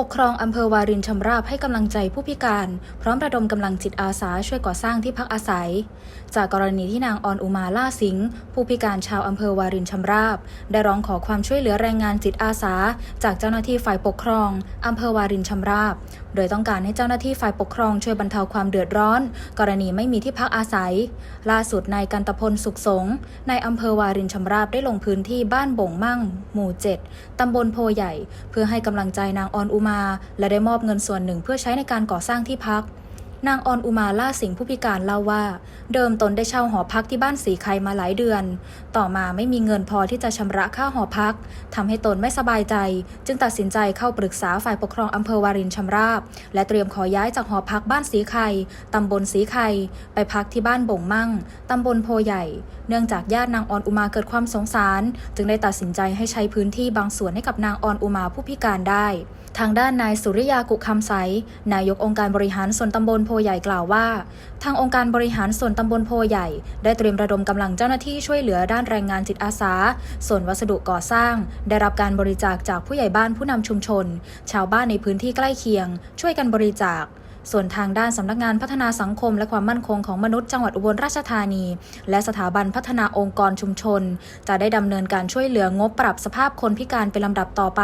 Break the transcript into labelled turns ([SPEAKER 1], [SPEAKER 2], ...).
[SPEAKER 1] ปกครองอำเภอวารินชำราบให้กำลังใจผู้พิการ พร้อมระดมกำลังจิตอาสาช่วยก่อสร้างที่พักอาศัย จากกรณีที่นางออนอุมาล่าสิงห์ผู้พิการชาวอำเภอวารินชำราบ ได้ร้องขอความช่วยเหลือแรงงานจิตอาสา จากเจ้าหน้าที่ฝ่ายปกครองอำเภอวารินชำราบ โดยต้องการให้เจ้าหน้าที่ฝ่ายปกครองช่วยบรรเทาความเดือดร้อน กรณีไม่มีที่พักอาศัย ล่าสุดนายกันตพลสุขสงฆ์ในอำเภอวารินชำราบได้ลงพื้นที่บ้านบ่งมั่ง หมู่ 7ตำบลโพใหญ่ เพื่อให้กำลังใจนางออนอุมา และได้มอบเงินส่วนหนึ่งเพื่อใช้ในการก่อสร้างที่พัก นางออนอุมาล่าสิงห์ผู้พิการเล่าว่า เดิมตนได้เช่าหอพักที่บ้านสีไครมาหลายเดือน ต่อมาไม่มีเงินพอที่จะชำระค่าหอพักทำให้ตนไม่สบายใจ จึงตัดสินใจเข้าปรึกษาฝ่ายปกครองอำเภอวารินชำราบ และเตรียมขอย้ายจากหอพักบ้านสีไครตำบลสีไครไปพักที่บ้านบ่งมั่งตำบลโพใหญ่ เนื่องจากญาตินางออนอุมาเกิดความสงสาร จึงได้ตัดสินใจให้ใช้พื้นที่บางส่วนให้กับนางออนอุมาผู้พิการได้ ทางด้านนายสุริยากุคำใสนายกองค์การบริหารส่วนตำบลโพใหญ่กล่าวว่า ทางองค์การบริหารส่วนตำบลโพใหญ่ ได้เตรียมระดมกำลังเจ้าหน้าที่ช่วยเหลือด้านแรงงานจิตอาสา ส่วนวัสดุก่อสร้าง ได้รับการบริจาคจากผู้ใหญ่บ้านผู้นำชุมชน ชาวบ้านในพื้นที่ใกล้เคียง ช่วยกันบริจาคส่วนทางด้านสำนักงานพัฒนาสังคมและความมั่นคงของมนุษย์จังหวัดอุบลราชธานี และสถาบันพัฒนาองค์กรชุมชน จะได้ดำเนินการช่วยเหลืองบปรับสภาพคนพิการเป็นลำดับต่อไป